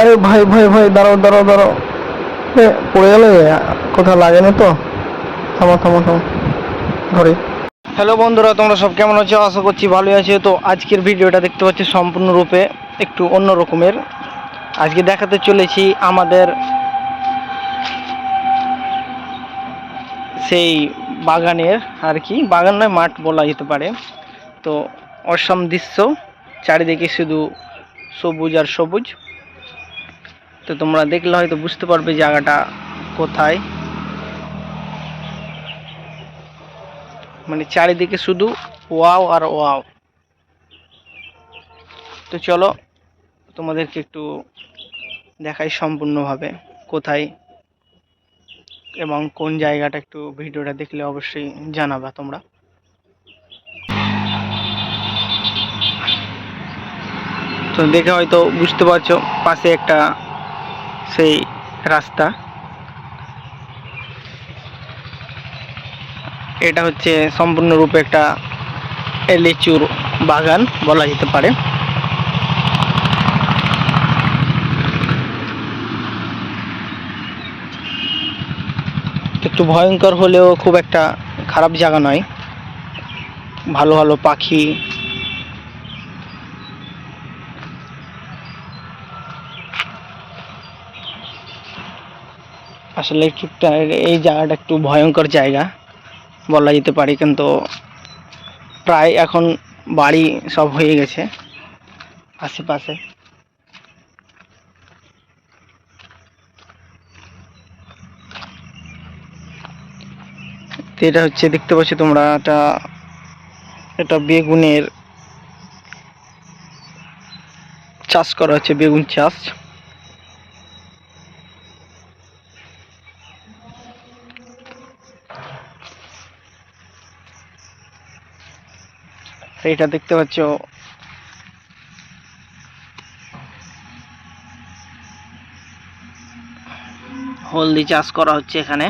আরে ভাই ভাই ভাই, দাঁড়াও দাঁড়াও দাঁড়াও। পড়ে গেলে কোথাও লাগে না তো? থামো থামো থামো। ধরে। হ্যালো বন্ধুরা, তোমরা সব কেমন আছো? আশা করছি ভালোই আছো। তো আজকের ভিডিওটা দেখতে পাচ্ছি সম্পূর্ণরূপে একটু অন্য রকমের। আজকে দেখাতে চলেছি আমাদের সেই বাগানের আর কি। বাগান নয়, মাঠ বলা যেতে পারে। তো অসম দৃশ্য, চারিদিকে শুধু সবুজ আর সবুজ। তো তোমরা দেখলে হয়তো বুঝতে পারবে জায়গাটা কোথায়। মানে চারিদিকে শুধু ওয়াও আর ওয়াও। তো চলো, তোমাদেরকে একটু দেখাই সম্পূর্ণভাবে কোথায় এবং কোন জায়গাটা একটু ভিডিওটা দেখলে অবশ্যই জানাবা তোমরা। তো দেখে হয়তো বুঝতে পারছ, পাশে একটা সেই রাস্তা। এটা হচ্ছে সম্পূর্ণরূপে একটা লিচুর বাগান বলা যেতে পারে। একটু ভয়ঙ্কর হলেও খুব একটা খারাপ জায়গা নয়। ভালো ভালো পাখি আসলে একটুটা এই জায়গাটা একটু ভয়ঙ্কর জায়গা, বলা যেতে পারে, কিন্তু প্রায় এখন বাড়ি সব হয়ে গেছে আশেপাশে। তো এটা হচ্ছে, দেখতে পাচ্ছ তোমরা, এটা এটা বেগুনের চাষ করা হচ্ছে, বেগুন চাষ। এটা দেখতে পাচ্ছ। হলদি চাষ করা হচ্ছে এখানে।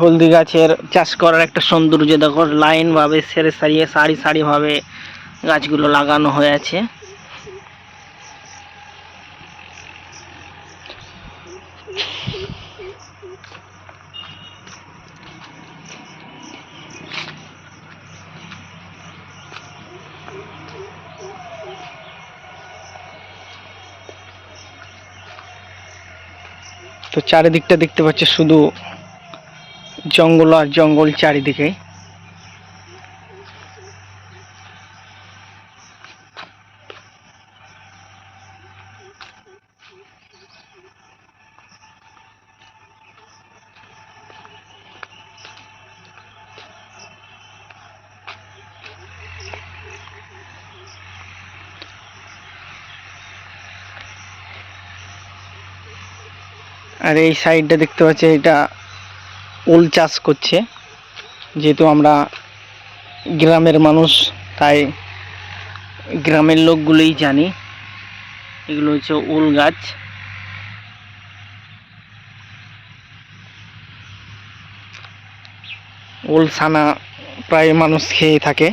হলদি গাছের চাষ করার একটা সৌন্দর্য, দেখো লাইন ভাবে সেরে সারিয়ে সারি সারি ভাবে গাছগুলো লাগানো হয়ে আছে। তো চারিদিকটা দেখতে পাচ্ছ শুধু জঙ্গল আর জঙ্গল চারিদিকে। আর এই সাইডটা দেখতে পাচ্ছি এটা উল চাষ করছে। যেহেতু আমরা গ্রামের মানুষ, তাই গ্রামের লোকগুলোই জানি। এগুলো হচ্ছে উল গাছ। উল ছানা প্রায় মানুষ খেয়ে থাকে।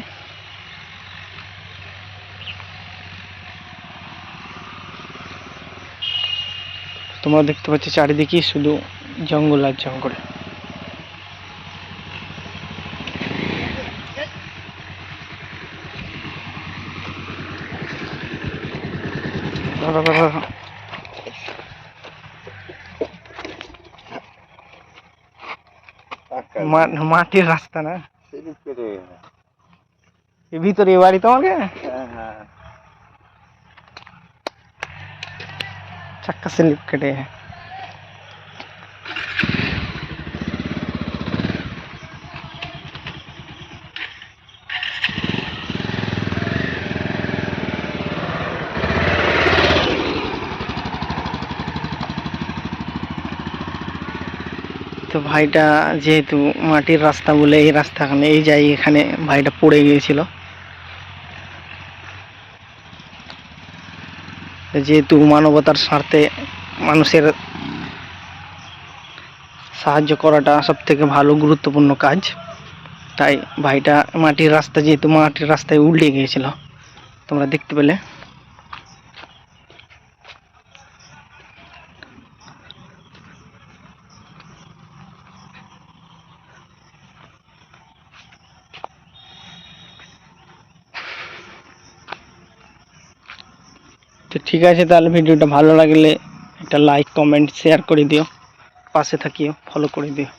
তোমরা দেখতে পাচ্ছ চারিদিকে শুধু জঙ্গল আর জঙ্গল। ধরো, ধরো, ধরো। মা- মাটির রাস্তা না? এর ভিতরে এ বাড়ি তোমাকে চাক্কা স্লিপ কেটে তো ভাইটা যেহেতু মাটির রাস্তা বলে এই রাস্তাখানে, এই যাই এখানে ভাইটা পড়ে গিয়েছিল। যেহেতু মানবতার স্বার্থে মানুষের সাহায্য করাটা সব থেকে ভালো, গুরুত্বপূর্ণ কাজ। তাই ভাইটা মাটির রাস্তা, যেহেতু মাটির রাস্তায় উল্টে গিয়েছিল, তোমরা দেখতে পেলে। তো ঠিক আছে তাহলে ভিডিওটা ভালো লাগলে একটা লাইক কমেন্ট শেয়ার করে দিও। পাশে থাকিও ফলো করে দিও।